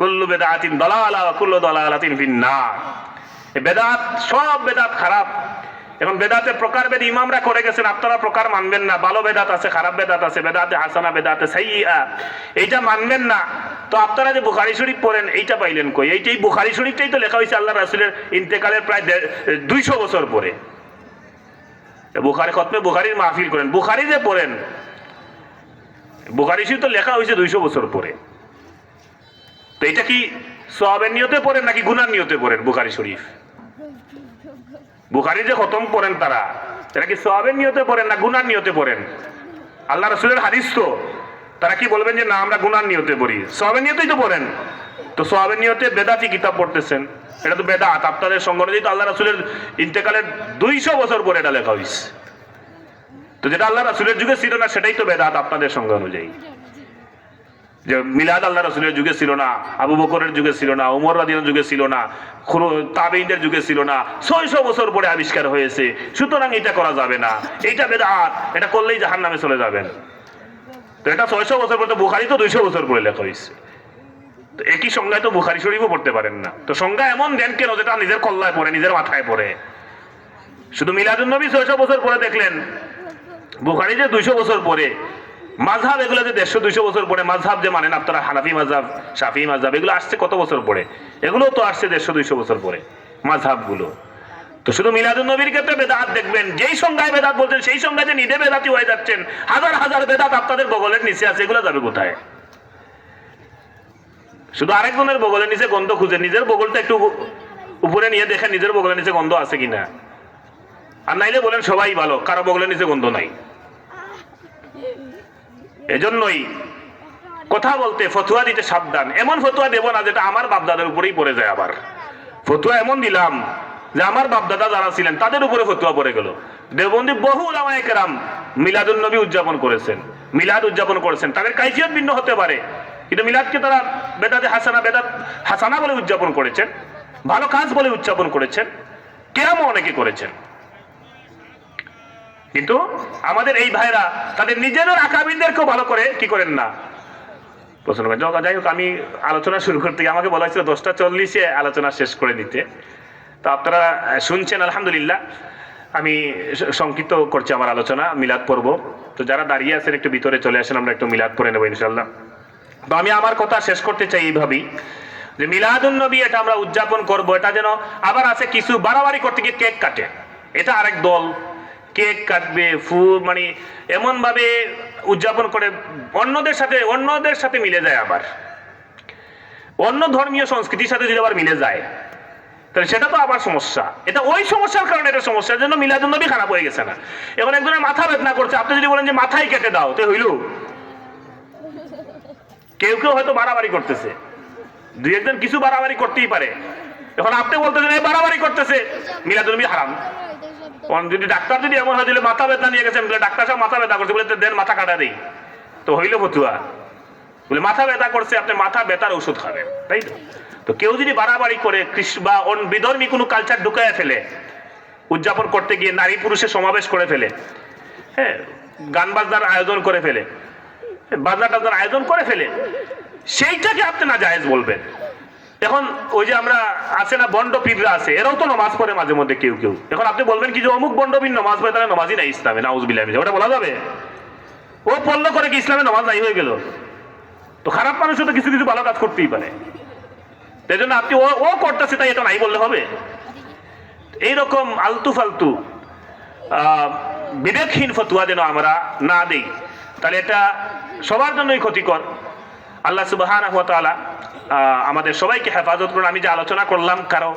কুল্লু বেদাতিন দলালা কুল্লু দলালাতিন ফিন্নার। বেদাত, সব বেদাত খারাপ। এখন বেদাতের প্রকারভেদ ইমামরা করে গেছেন, আপনারা প্রকার মানবেন না। ভালো বেদাত আছে, খারাপ বেদাত আছে, বেদাতে হাসানা, বেদাতে সাইয়া এইটা মানবেন না। তো আপনারা যে বুখারি শরীফ পড়েন, এইটা পাইলেন কই? এইটাই বুখারি শরীফটাই তো লেখা হয়েছে আল্লাহ রাসুলের ইন্তেকালের প্রায় দুইশো বছর পরে। বুখারি খতমে বুখারির মাহফিল করেন। বুখারি যে পড়েন, বুখারি শরীফ তো লেখা হয়েছে দুইশো বছর পরে। তো এটা কি সোয়াবের নিয়তে পড়েন নাকি গুনার নিয়তে পড়েন বুখারি শরীফ? বুখারি যে খতম পড়েন তারা। তারা কি সোয়াবের নিয়তে পড়েন না গুনার নিয়তে পড়েন? আল্লাহ রসুলের হাদিস তো। তারা কি বলবেন যে, না, আমরা গুনার নিয়তে পড়ি। সোয়াবের নিয়তেই তো পড়েন। তো সোয়াবের নিয়তে বেদাতি কিতাব পড়তেছেন। এটা তো বেদাত। আপনাদের অনুযায়ী তো আল্লাহ রসুলের ইন্তেকালের দুইশো বছর পরে এটা লেখা হয়েছে তো যেটা আল্লাহ রসুলের যুগে ছিল না, সেটাই তো বেদাত আপনাদের সঙ্গে অনুযায়ী। যে মিলাদ আল্লাহ রসুলের যুগে ছিল না, আবু বকরের যুগে ছিল না, উমর রাদিনের যুগে ছিল না তাবেইনদের যুগে ছিল না, ছয়শো বছর পরে আবিষ্কার হয়েছে। সুতরাং এটা করা যাবে না। এইটা বেদাত, এটা করলেই জাহান নামে চলে যাবেন। তো এটা ছয়শো বছর পরে, তো বুখারি তো দুইশো বছর পরে লেখা হয়েছে। তো একই সংজ্ঞায় তো বুখারি শরীফও পড়তে পারেন না। তো সংজ্ঞা এমন দেন কেন যেটা নিজের কল্লায় পড়ে, নিজের মাথায় পড়ে? শুধু মিলাদুল নবী ছয়শো বছর পরে দেখলেন। বুখারি যে দুইশো বছর পরে মাঝহাব এগুলো যে দেড়শো, দুইশো বছর পরে মাঝহাব যে মানেন আপনারা হানাফি মাঝহাব সাফি মাঝহাব, এগুলো আসছে কত বছর পরে? এগুলো তো আসছে দেড়শো, দুইশো বছর পরে, মাঝহাবগুলো। তো শুধু মিলাদুল নবীর ক্ষেত্রে বেদাত দেখবেন, যেই সংজ্ঞায় বেদাত বলছেন, সেই সংজ্ঞায় যে নিজে বেদাতি হয়ে যাচ্ছেন, হাজার হাজার বেদাত আপনাদের বগলের নিচে আছে, এগুলো যাবে কোথায়? শুধু আরেকজনের বগলের নিচে গন্ধ খুঁজে, নিজের বগলটা একটু উপরে নিয়ে দেখেন নিজের বগলের নিচে গন্ধ আছে কিনা। আর নাইলে বলেন সবাই ভালো, কারও বগলের নিচে গন্ধ নাই। এজন্যই কথা বলতে ফতুয়া দিতে সাবধান। এমন ফতুয়া দেব না যেটা আমার বাপদাদার উপরেই পড়ে যায় আবার। ফতুয়া এমন দিলাম যে আমার বাপদাদা যারা ছিলেন, তাদের উপরে ফতুয়া পড়ে গেল। দেববন্দি বহু ওলামায়ে কেরাম মিলাদুল নবী উদযাপন করেছেন। মিলাদ উদযাপন করেছেন। তাদের কাইফিয়ত ভিন্ন হতে পারে। কিন্তু মিলাদকে তারা বেদাতে হাসানা, বেদাত হাসানা বলে উদযাপন করেছেন। ভালো কাজ বলে উদযাপন করেছেন। কেরামও অনেকে করেছেন। কিন্তু আমাদের এই ভাইরা তাদের নিজেদের আকাবিনদেরকেও ভালো করে কি করেন না? পছন্দ করেন, যাই হোক আমি আলোচনা শুরু করতে গিয়ে আমাকে বলা হয়েছিল দশটা চল্লিশে আলোচনা শেষ করে দিতে তো আপনারা শুনছেন, আলহামদুলিল্লাহ। আমি সংক্ষিপ্ত করছি আমার আলোচনা, মিলাদ পর্ব। তো যারা দাঁড়িয়ে আছেন, একটু ভিতরে চলে আসেন, আমরা একটু মিলাদ পড়ে নেব ইনশাল্লাহ তো আমি আমার কথা শেষ করতে চাই এইভাবেই, যে মিলাদুন নবী এটা আমরা উদযাপন করব, এটা যেন আবার আছে কিছু বাড়াবাড়ি করতে গিয়ে কেক কাটে। এটা আরেক দল। কেক কাটবে ফু মানে এমন ভাবে উদযাপন করে, অন্যদের সাথে অন্যদের সাথে মিলে যায় আবার। অন্য ধর্মীয় সংস্কৃতির সাথে যদি আবার মিলে যায়, তাহলে সেটা তো আবার সমস্যা। এটা ওই সমস্যার কারণে এটা সমস্যার জন্য মিলাদুন নবী খারাপ হয়ে গেছে না। এখন একজনের মাথা বেদনা করছে, আপনি যদি বলেন যে মাথায় কেটে দাও, তো হইল। কেউ কেউ হয়তো বাড়াবাড়ি করতেছে। দুই একজন কিছু বাড়াবাড়ি করতেই পারে। এখন আপনি বলতেছেন এই বাড়াবাড়ি করতেছে। মিলাদুল নবী হারাম। যদি ডাক্তার যদি এমন হয় দিলে মাথা ব্যথা নিয়ে গেছেন বলে ডাক্তার সাহেব, মাথা ব্যথা করছে। বলে দেন মাথা কাটা দেই তো হইল ফতুয়া। বলে, মাথা ব্যথা করছে, আপনি মাথা ব্যথার ওষুধ খাবেন। তাই তো? তো কেউ যদি বাড়াবাড়ি করে বা অন বিধর্মী কোনো কালচার ঢুকায় ফেলে, উদযাপন করতে গিয়ে নারী পুরুষের সমাবেশ করে ফেলে হ্যাঁ গান বাজনার আয়োজন করে ফেলে বাজনা টাজনার আয়োজন করে ফেলে, সেইটাকে আপনি না জায়েজ বলবেন। এখন ওই যে আমরা আছে না বন্ড পীররা আছে, এরাও তো নমাজ পড়ে মাঝে মধ্যে কেউ কেউ। এখন আপনি বলবেন কি যে অমুক বন্ড পীর নমাজ পড়ে তাহলে নমাজই নাই ইসলামে, নাউজবিল্লাহ ওটা বলা যাবে? ও পড়ল করে কি ইসলামে নমাজ নাই হয়ে গেল? তো খারাপ মানুষও তো কিছু কিছু ভালো কাজ করতেই পারে। সেই জন্য আপনি ও ও করতেছে তাই এটা নাই বললে হবে? এইরকম আলতু ফালতু বিবেকহীন ফতুয়া যেন আমরা না দিই, তাহলে এটা সবার জন্যই ক্ষতিকর। আল্লাহ সুবাহ আমাদের সবাইকে হেফাজত করুন। আমি যে আলোচনা করলাম, কারও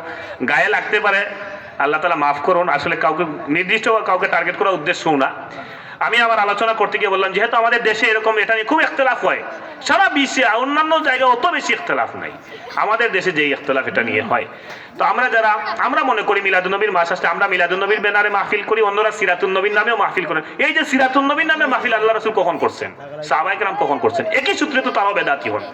গায়ে লাগতে পারে, আল্লাহ তালা মাফ করুন। আসলে কাউকে নির্দিষ্ট কাউকে টার্গেট করার উদ্দেশ্যও না। আমি আবার আলোচনা করতে গিয়ে বললাম, যেহেতু আমাদের দেশে এরকম এটা নিয়ে খুব ইখতলাফ হয়, সারা বিশ্বে অন্যান্য জায়গায় অত বেশি ইখতলাফ নাই। আমাদের দেশে যে ইখতলাফ এটা নিয়ে হয়। তো আমরা যারা, আমরা মনে করি মিলাদুন্নবীর মাস আসলে আমরা মিলাদুন্নবীর ব্যানারে মাহফিল করি, অন্যরা সিরাতুন্নবীর নামেও মাহফিল করেন এই যে সিরাতুন্নবীর নামে মাহফিল আল্লাহ রসুল কখন করছেন? সাহবাইকরাম কখন করছেন? একই সূত্রে তো তারাও বেদাতি হন।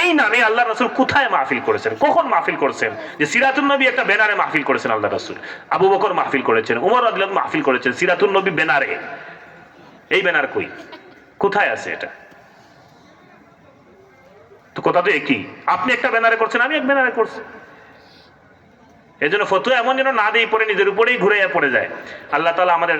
এই নামে আল্লাহ রসুল কোথায় মাহফিল করেছেন? কখন মাহফিল করেছেন? যে সিরাতুল নবী একটা ব্যানারে মাহফিল করেছেন আল্লাহ রসুল। আবু বকর মাহফিল করেছেন, উমর আদিল মাহফিল করেছেন সিরাতুল নবী ব্যানারে। এই ব্যানার কই? কোথায় আছে এটা? তো তো কথা তো একই। আপনি একটা ব্যানারে করছেন, আমি এক ব্যানারে করছি। এই জন্য ফতুয়া এমন যেন না দিয়ে পড়ে, নিজের উপরেই ঘুরে পড়ে যায়। আল্লাহ তালা আমাদের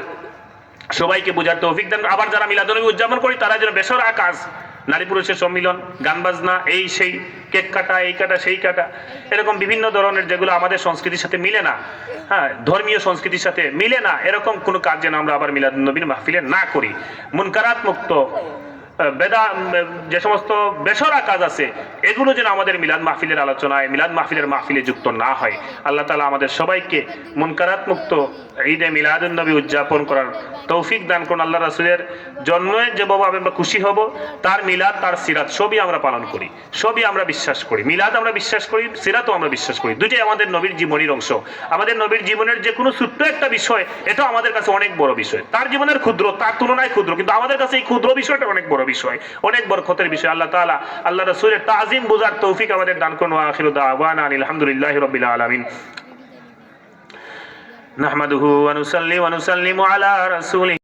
সবাইকে বোঝার তৌফিক দেন। আবার যারা মিলাদ উদযাপন করি, তারা যেন বেসরা আকাশ নারী পুরুষের সম্মিলন গান বাজনা এই সেই কেক কাটা এই কাটা সেই কাটা এরকম বিভিন্ন ধরনের যেগুলো আমাদের সংস্কৃতির সাথে মিলে না হ্যাঁ ধর্মীয় সংস্কৃতির সাথে মিলে না এরকম কোনো কাজ যেন আমরা আবার মিলাদ নবীন মাহফিলে না করি। মুনকারাত আহ, বেদা যে সমস্ত বেসরা কাজ আছে, এগুলো যেন আমাদের মিলাদ মাহফিলের আলোচনায়, মিলাদ মাহফিলের মাহফিলে যুক্ত না হয়। আল্লাহ তালা আমাদের সবাইকে মুনকারাত মুক্ত ঈদে মিলাদুন নবী উদযাপন করার তৌফিক দান করুন। আল্লাহ রাসুলের জন্মে যেভাবে আমরা খুশি হব, তার মিলাদ, তার সিরাত, সবই আমরা পালন করি, সবই আমরা বিশ্বাস করি। মিলাদ আমরা বিশ্বাস করি, সিরাতও আমরা বিশ্বাস করি। দুটোই আমাদের নবীর জীবনের অংশ। আমাদের নবীর জীবনের যে কোনো ছোট্ট একটা বিষয়, এটাও আমাদের কাছে অনেক বড় বিষয়। তার জীবনের ক্ষুদ্র, তার তুলনায় ক্ষুদ্র, কিন্তু আমাদের কাছে এই ক্ষুদ্র বিষয়টা অনেক বড় বিষয়, অনেক বড় ক্ষতের বিষয়। আল্লাহ তালা আল্লাহ রসুলের তাজিম বুঝার তৌফিক আমাদের দান করুন ওয়া আখিরু দাওয়ানা আনিল হামদুলিল্লাহি রাব্বিল আলামিন। নুসাল্লি ওয়া নুসাল্লিমু আলা রাসূলিহি।